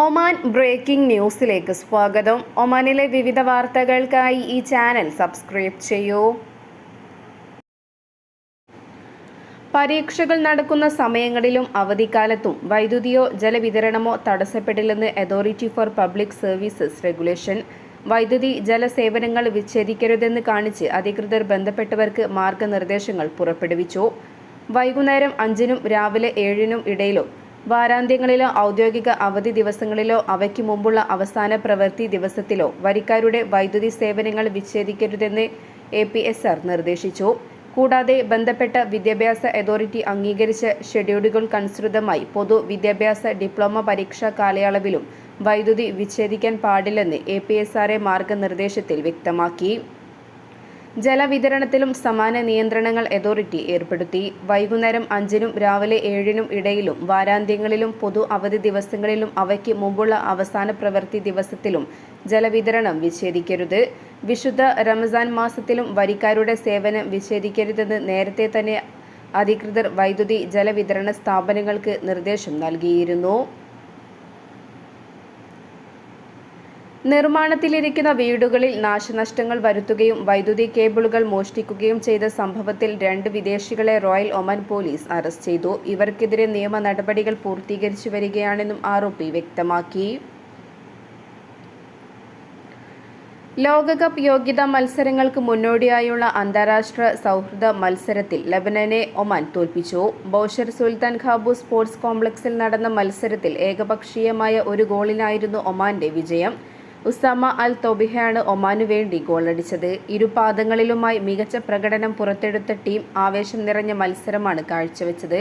Oman breaking ന്യൂസിലേക്ക് സ്വാഗതം. ഒമാനിലെ വിവിധ വാർത്തകൾക്കായി ഈ ചാനൽ സബ്സ്ക്രൈബ് ചെയ്യൂ. പരീക്ഷകൾ നടക്കുന്ന സമയങ്ങളിലും അവധിക്കാലത്തും വൈദ്യുതിയോ ജലവിതരണമോ തടസ്സപ്പെടില്ലെന്ന് authority for public services regulation. വൈദ്യുതി ജലസേവനങ്ങൾ വിച്ഛേദിക്കരുതെന്ന് കാണിച്ച് അധികൃതർ ബന്ധപ്പെട്ടവർക്ക് മാർഗനിർദ്ദേശങ്ങൾ പുറപ്പെടുവിച്ചു. വൈകുന്നേരം അഞ്ചിനും രാവിലെ ഏഴിനും ഇടയിലോ വാരാന്ത്യങ്ങളിലോ ഔദ്യോഗിക അവധി ദിവസങ്ങളിലോ അവയ്ക്ക് മുമ്പുള്ള അവസാന പ്രവൃത്തി ദിവസത്തിലോ വരിക്കാരുടെ വൈദ്യുതി സേവനങ്ങൾ വിച്ഛേദിക്കരുതെന്ന് എ പി എസ് ആർ നിർദ്ദേശിച്ചു. കൂടാതെ ബന്ധപ്പെട്ട വിദ്യാഭ്യാസ അതോറിറ്റി അംഗീകരിച്ച ഷെഡ്യൂളുകൾക്കനുസൃതമായി പൊതു വിദ്യാഭ്യാസ ഡിപ്ലോമ പരീക്ഷാ കാലയളവിലും വൈദ്യുതി വിച്ഛേദിക്കാൻ പാടില്ലെന്ന് A P S R A മാർഗനിർദ്ദേശത്തിൽ വ്യക്തമാക്കി. ജലവിതരണത്തിലും സമാന നിയന്ത്രണങ്ങൾ അതോറിറ്റി ഏർപ്പെടുത്തി. വൈകുന്നേരം അഞ്ചിനും രാവിലെ ഏഴിനും ഇടയിലും വാരാന്ത്യങ്ങളിലും പൊതു അവധി ദിവസങ്ങളിലും അവയ്ക്ക് മുമ്പുള്ള അവസാന പ്രവൃത്തി ദിവസത്തിലും ജലവിതരണം വിച്ഛേദിക്കരുത്. വിശുദ്ധ റമസാൻ മാസത്തിലും വരിക്കാരുടെ സേവനം വിച്ഛേദിക്കരുതെന്ന് നേരത്തെ തന്നെ അധികൃതർ വൈദ്യുതി ജലവിതരണ സ്ഥാപനങ്ങൾക്ക് നിർദ്ദേശം നൽകിയിരുന്നു. നിർമ്മാണത്തിലിരിക്കുന്ന വീടുകളിൽ നാശനഷ്ടങ്ങൾ വരുത്തുകയും വൈദ്യുതി കേബിളുകൾ മോഷ്ടിക്കുകയും ചെയ്ത സംഭവത്തിൽ രണ്ട് വിദേശികളെ റോയൽ ഒമൻ പോലീസ് അറസ്റ്റ് ചെയ്തു. ഇവർക്കെതിരെ നിയമ നടപടികൾ പൂർത്തീകരിച്ചു വരികയാണെന്നും ആരോപി വ്യക്തമാക്കി. ലോകകപ്പ് യോഗ്യതാ മത്സരങ്ങൾക്ക് മുന്നോടിയായുള്ള അന്താരാഷ്ട്ര സൗഹൃദ മത്സരത്തിൽ ലബനനെ ഒമാൻ തോൽപ്പിച്ചു. ബോഷർ സുൽത്താൻ ഖാബു സ്പോർട്സ് കോംപ്ലക്സിൽ നടന്ന മത്സരത്തിൽ ഏകപക്ഷീയമായ ഒരു ഗോളിനായിരുന്നു ഒമാന്റെ വിജയം. ഉസാമ അൽ തൊബിഹയാണ് ഒമാനു വേണ്ടി ഗോളടിച്ചത്. ഇരുപാദങ്ങളിലുമായി മികച്ച പ്രകടനം പുറത്തെടുത്ത ടീം ആവേശം നിറഞ്ഞ മത്സരമാണ് കാഴ്ചവെച്ചത്.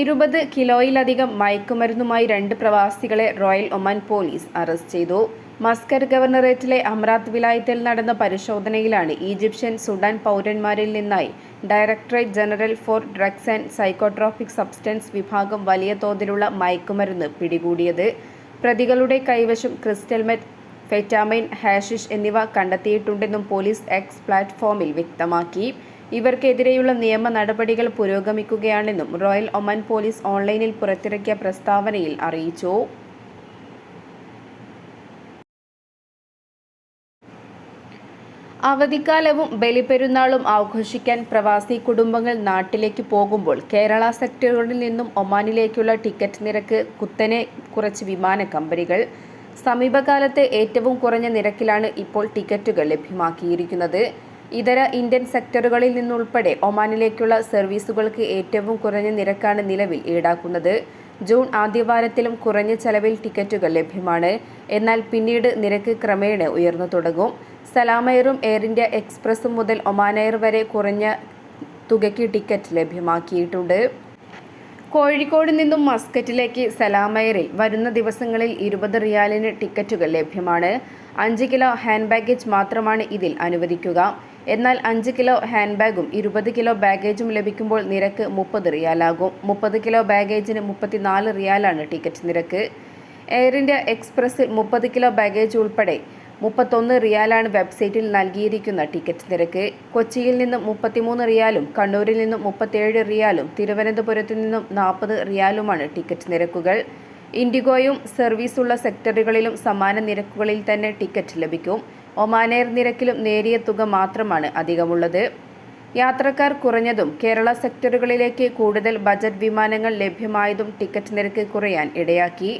ഇരുപത് കിലോയിലധികം മയക്കുമരുന്നുമായി രണ്ട് പ്രവാസികളെ റോയൽ ഒമാൻ പോലീസ് അറസ്റ്റ് ചെയ്തു. മസ്കർ ഗവർണറേറ്റിലെ അമ്രാത്ത് വിലായത്തിൽ നടന്ന പരിശോധനയിലാണ് ഈജിപ്ഷ്യൻ സുഡാൻ പൗരന്മാരിൽ നിന്നായി directorate general for drugs and psychotropic substance വിഭാഗം വലിയ തോതിലുള്ള മയക്കുമരുന്ന് പിടികൂടിയത്. പ്രതികളുടെ കൈവശം ക്രിസ്റ്റൽ മെത്ത് ഫെറ്റാമൈൻ ഹാഷിഷ് എന്നിവ കണ്ടെത്തിയിട്ടുണ്ടെന്നും പോലീസ് എക്സ് പ്ലാറ്റ്ഫോമിൽ വ്യക്തമാക്കി. ഇവർക്കെതിരെയുള്ള നിയമ നടപടികൾ പുരോഗമിക്കുകയാണെന്നും റോയൽ ഒമാൻ പോലീസ് ഓൺലൈനിൽ പുറത്തിറക്കിയ പ്രസ്താവനയിൽ അറിയിച്ചു. അവധിക്കാലവും ബലിപെരുന്നാളും ആഘോഷിക്കാൻ പ്രവാസി കുടുംബങ്ങൾ നാട്ടിലേക്ക് പോകുമ്പോൾ കേരള സെക്ടറുകളിൽ നിന്നും ഒമാനിലേക്കുള്ള ടിക്കറ്റ് നിരക്ക് കുത്തനെ കുറച്ച് വിമാന കമ്പനികൾ. സമീപകാലത്തെ ഏറ്റവും കുറഞ്ഞ നിരക്കിലാണ് ഇപ്പോൾ ടിക്കറ്റുകൾ ലഭ്യമാക്കിയിരിക്കുന്നത്. ഇതര ഇന്ത്യൻ സെക്ടറുകളിൽ നിന്നുൾപ്പെടെ ഒമാനിലേക്കുള്ള സർവീസുകൾക്ക് ഏറ്റവും കുറഞ്ഞ നിരക്കാണ് നിലവിൽ ഈടാക്കുന്നത്. ജൂൺ ആദ്യവാരത്തിലും കുറഞ്ഞ ചെലവിൽ ടിക്കറ്റുകൾ ലഭ്യമാണ്. എന്നാൽ പിന്നീട് നിരക്ക് ക്രമേണ ഉയർന്നു തുടങ്ങും. സലാമയറും എയർ ഇന്ത്യ എക്സ്പ്രസും മുതൽ ഒമാൻ എയർ വരെ കുറഞ്ഞ തുകയ്ക്ക് ടിക്കറ്റ് ലഭ്യമാക്കിയിട്ടുണ്ട്. കോഴിക്കോട് നിന്നും മസ്കറ്റിലേക്ക് സലാമയറിൽ വരുന്ന ദിവസങ്ങളിൽ ഇരുപത് റിയാലിന് ടിക്കറ്റുകൾ ലഭ്യമാണ്. അഞ്ച് കിലോ ഹാൻഡ് ബാഗേജ് മാത്രമാണ് ഇതിൽ അനുവദിക്കുക. എന്നാൽ അഞ്ച് കിലോ ഹാൻഡ് ബാഗും ഇരുപത് കിലോ ബാഗേജും ലഭിക്കുമ്പോൾ നിരക്ക് മുപ്പത് റിയാലാകും. മുപ്പത് കിലോ ബാഗേജിന് മുപ്പത്തിനാല് റിയാലാണ് ടിക്കറ്റ് നിരക്ക്. എയർ ഇന്ത്യ എക്സ്പ്രസ്സിൽ മുപ്പത് കിലോ ബാഗേജ് ഉൾപ്പെടെ മുപ്പത്തൊന്ന് റിയാലാണ് വെബ്സൈറ്റിൽ നൽകിയിരിക്കുന്ന ടിക്കറ്റ് നിരക്ക്. കൊച്ചിയിൽ നിന്ന് മുപ്പത്തിമൂന്ന് റിയാലും കണ്ണൂരിൽ നിന്നും മുപ്പത്തേഴ് റിയാലും തിരുവനന്തപുരത്തു നിന്നും നാൽപ്പത് റിയാലുമാണ് ടിക്കറ്റ് നിരക്കുകൾ. ഇൻഡിഗോയും സർവീസുള്ള സെക്ടറുകളിലും സമാന നിരക്കുകളിൽ തന്നെ ടിക്കറ്റ് ലഭിക്കും. ഒമാനെയർ നിരക്കിലും നേരിയ തുക മാത്രമാണ് അധികമുള്ളത്. യാത്രക്കാർ കുറഞ്ഞതും കേരള സെക്ടറുകളിലേക്ക് കൂടുതൽ ബജറ്റ് വിമാനങ്ങൾ ലഭ്യമായതും ടിക്കറ്റ് നിരക്ക് കുറയാൻ ഇടയാക്കി.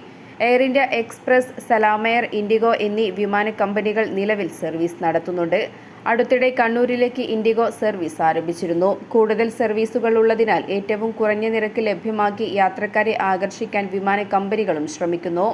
Air India express SalamAir IndiGo എന്നീ വിമാന കമ്പനികൾ നിലവിൽ സർവീസ് നടത്തുന്നുണ്ട്. അടുത്തിടെ കണ്ണൂരിലേക്ക് ഇൻഡിഗോ സർവീസ് ആരംഭിച്ചിരുന്നു. കൂടുതൽ സർവീസുകൾ ഉള്ളതിനാൽ ഏറ്റവും കുറഞ്ഞ നിരക്ക് ലഭ്യമാക്കി യാത്രക്കാരെ ആകർഷിക്കാൻ വിമാന കമ്പനികളും ശ്രമിക്കുന്നു.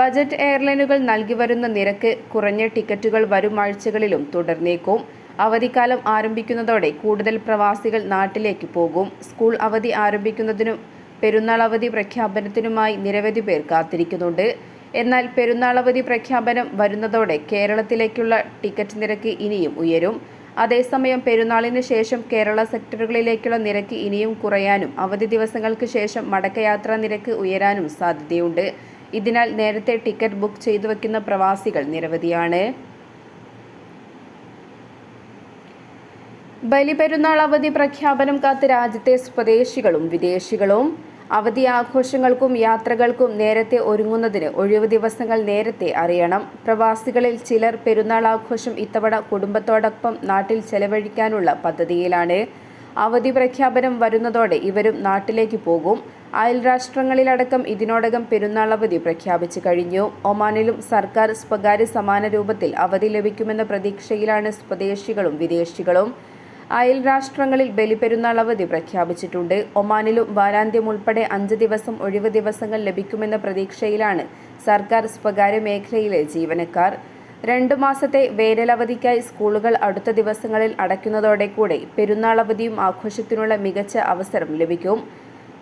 ബജറ്റ് എയർലൈനുകൾ നൽകി വരുന്ന നിരക്ക് കുറഞ്ഞ ടിക്കറ്റുകൾ വരും ആഴ്ചകളിലും തുടർന്നേക്കും. അവധിക്കാലം ആരംഭിക്കുന്നതോടെ കൂടുതൽ പ്രവാസികൾ നാട്ടിലേക്ക് പോകും. സ്കൂൾ അവധി ആരംഭിക്കുന്നതിനും പെരുന്നാൾ അവധി പ്രഖ്യാപനത്തിനുമായി നിരവധി പേർ കാത്തിരിക്കുന്നുണ്ട്. എന്നാൽ പെരുന്നാൾ അവധി പ്രഖ്യാപനം വരുന്നതോടെ കേരളത്തിലേക്കുള്ള ടിക്കറ്റ് നിരക്ക് ഇനിയും ഉയരും. അതേസമയം പെരുന്നാളിന് ശേഷം കേരള സെക്ടറുകളിലേക്കുള്ള നിരക്ക് ഇനിയും കുറയാനും അവധി ദിവസങ്ങൾക്ക് ശേഷം മടക്കയാത്രാ നിരക്ക് ഉയരാനും സാധ്യതയുണ്ട്. ഇതിനാൽ നേരത്തെ ടിക്കറ്റ് ബുക്ക് ചെയ്തു വയ്ക്കുന്ന പ്രവാസികൾ നിരവധിയാണ്. ബലിപെരുന്നാൾ അവധി പ്രഖ്യാപനം കാത്ത് രാജ്യത്തെ സ്വദേശികളും വിദേശികളും അവധി ആഘോഷങ്ങൾക്കും യാത്രകൾക്കും നേരത്തെ ഒരുങ്ങുന്നതിന് ഒഴിവു ദിവസങ്ങൾ നേരത്തെ അറിയണം. പ്രവാസികളിൽ ചിലർ പെരുന്നാൾ ആഘോഷം ഇത്തവണ കുടുംബത്തോടൊപ്പം നാട്ടിൽ ചെലവഴിക്കാനുള്ള പദ്ധതിയിലാണ്. അവധി പ്രഖ്യാപനം വരുന്നതോടെ ഇവരും നാട്ടിലേക്ക് പോകും. അയൽ രാഷ്ട്രങ്ങളിലടക്കം ഇതിനോടകം പെരുന്നാൾ അവധി പ്രഖ്യാപിച്ചു കഴിഞ്ഞു. ഒമാനിലും സർക്കാർ സ്വകാര്യ സമാന രൂപത്തിൽ അവധി ലഭിക്കുമെന്ന പ്രതീക്ഷയിലാണ് സ്വദേശികളും വിദേശികളും. അയൽ രാഷ്ട്രങ്ങളിൽ ബലിപെരുന്നാൾ അവധി പ്രഖ്യാപിച്ചിട്ടുണ്ട്. ഒമാനിലും വാരാന്ത്യം ഉൾപ്പെടെ അഞ്ച് ദിവസം ഒഴിവ് ദിവസങ്ങൾ ലഭിക്കുമെന്ന പ്രതീക്ഷയിലാണ് സർക്കാർ സ്വകാര്യ മേഖലയിലെ ജീവനക്കാർ. രണ്ടു മാസത്തെ വേനലവധിക്കായി സ്കൂളുകൾ അടുത്ത ദിവസങ്ങളിൽ അടയ്ക്കുന്നതോടെ കൂടെ പെരുന്നാൾ അവധിയും ആഘോഷത്തിനുള്ള മികച്ച അവസരം ലഭിക്കും.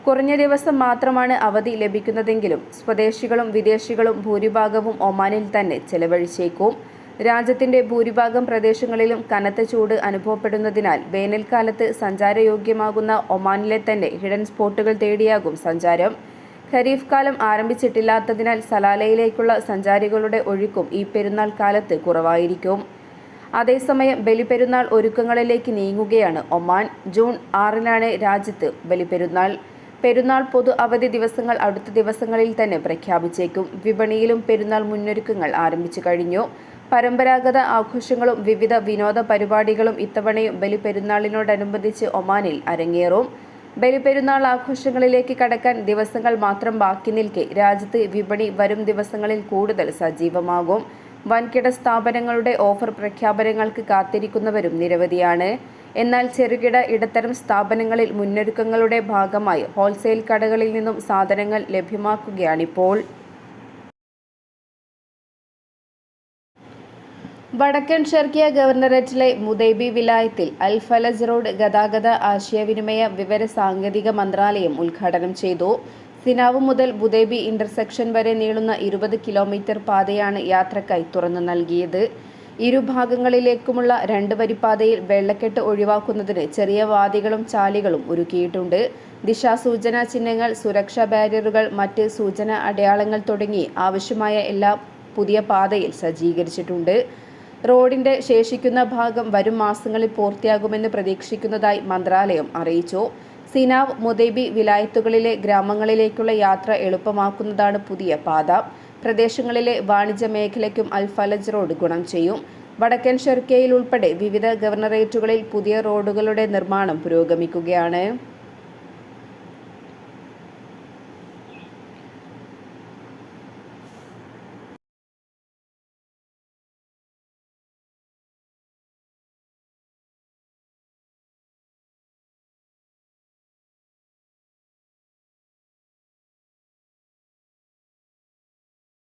കുറഞ്ഞ ദിവസം മാത്രമാണ് അവധി ലഭിക്കുന്നതെങ്കിലും സ്വദേശികളും വിദേശികളും ഭൂരിഭാഗവും ഒമാനിൽ തന്നെ ചെലവഴിച്ചേക്കും. രാജ്യത്തിന്റെ ഭൂരിഭാഗം പ്രദേശങ്ങളിലും കനത്ത ചൂട് അനുഭവപ്പെടുന്നതിനാൽ വേനൽക്കാലത്ത് സഞ്ചാരയോഗ്യമാകുന്ന ഒമാനിലെ തന്നെ ഹിഡൻ സ്പോട്ടുകൾ തേടിയാകും സഞ്ചാരം. ഖരീഫ് കാലം ആരംഭിച്ചിട്ടില്ലാത്തതിനാൽ സലാലയിലേക്കുള്ള സഞ്ചാരികളുടെ ഒഴുക്കും ഈ പെരുന്നാൾ കാലത്ത് കുറവായിരിക്കും. അതേസമയം ബലിപെരുന്നാൾ ഒരുക്കങ്ങളിലേക്ക് നീങ്ങുകയാണ് ഒമാൻ. ജൂൺ ആറിനാണ് രാജ്യത്ത് ബലിപെരുന്നാൾ. പെരുന്നാൾ പൊതു അവധി ദിവസങ്ങൾ അടുത്ത ദിവസങ്ങളിൽ തന്നെ പ്രഖ്യാപിച്ചേക്കും. വിപണിയിലും പെരുന്നാൾ മുന്നൊരുക്കങ്ങൾ ആരംഭിച്ചു കഴിഞ്ഞു. പരമ്പരാഗത ആഘോഷങ്ങളും വിവിധ വിനോദ പരിപാടികളും ഇത്തവണയും ബലിപെരുന്നാളിനോടനുബന്ധിച്ച് ഒമാനിൽ അരങ്ങേറും. ബലിപെരുന്നാൾ ആഘോഷങ്ങളിലേക്ക് കടക്കാൻ ദിവസങ്ങൾ മാത്രം ബാക്കി നിൽക്കെ രാജ്യത്ത് വിപണി വരും ദിവസങ്ങളിൽ കൂടുതൽ സജീവമാകും. വൻകിട സ്ഥാപനങ്ങളുടെ ഓഫർ പ്രഖ്യാപനങ്ങൾക്ക് കാത്തിരിക്കുന്നവരും നിരവധിയാണ്. എന്നാൽ ചെറുകിട ഇടത്തരം സ്ഥാപനങ്ങളിൽ മുന്നൊരുക്കങ്ങളുടെ ഭാഗമായി ഹോൾസെയിൽ കടകളിൽ നിന്നും സാധനങ്ങൾ ലഭ്യമാക്കുകയാണിപ്പോൾ. വടക്കൻ ഷെർക്കിയ ഗവർണറേറ്റിലെ മുദൈബി വിലായത്തിൽ അൽ ഫലജ് റോഡ് ഗതാഗത ആശയവിനിമയ വിവര സാങ്കേതിക മന്ത്രാലയം ഉദ്ഘാടനം ചെയ്തു. സിനാവ് മുതൽ ബുദേബി ഇന്റർസെക്ഷൻ വരെ നീളുന്ന ഇരുപത് കിലോമീറ്റർ പാതയാണ് യാത്രക്കായി തുറന്നു നൽകിയത്. ഇരുഭാഗങ്ങളിലേക്കുമുള്ള രണ്ട് വരിപ്പാതയിൽ വെള്ളക്കെട്ട് ഒഴിവാക്കുന്നതിന് ചെറിയ വാദികളും ചാലികളും ഒരുക്കിയിട്ടുണ്ട്. ദിശാസൂചന ചിഹ്നങ്ങൾ സുരക്ഷാ ബാരിയറുകൾ മറ്റ് സൂചന അടയാളങ്ങൾ തുടങ്ങി ആവശ്യമായ എല്ലാ പുതിയ പാതയിൽ സജ്ജീകരിച്ചിട്ടുണ്ട്. റോഡിന്റെ ശേഷിക്കുന്ന ഭാഗം വരും മാസങ്ങളിൽ പൂർത്തിയാകുമെന്ന് പ്രതീക്ഷിക്കുന്നതായി മന്ത്രാലയം അറിയിച്ചു. സിനാവ് മുദേബി വിലായത്തുകളിലെ ഗ്രാമങ്ങളിലേക്കുള്ള യാത്ര എളുപ്പമാക്കുന്നതാണ് പുതിയ പാത. പ്രദേശങ്ങളിലെ വാണിജ്യ മേഖലയ്ക്കും അൽ ഫലജ് റോഡ് ഗുണം ചെയ്യും. വടക്കൻ ഷെർക്കയിൽ ഉൾപ്പെടെ വിവിധ ഗവർണറേറ്റുകളിൽ പുതിയ റോഡുകളുടെ നിർമ്മാണം പുരോഗമിക്കുകയാണ്.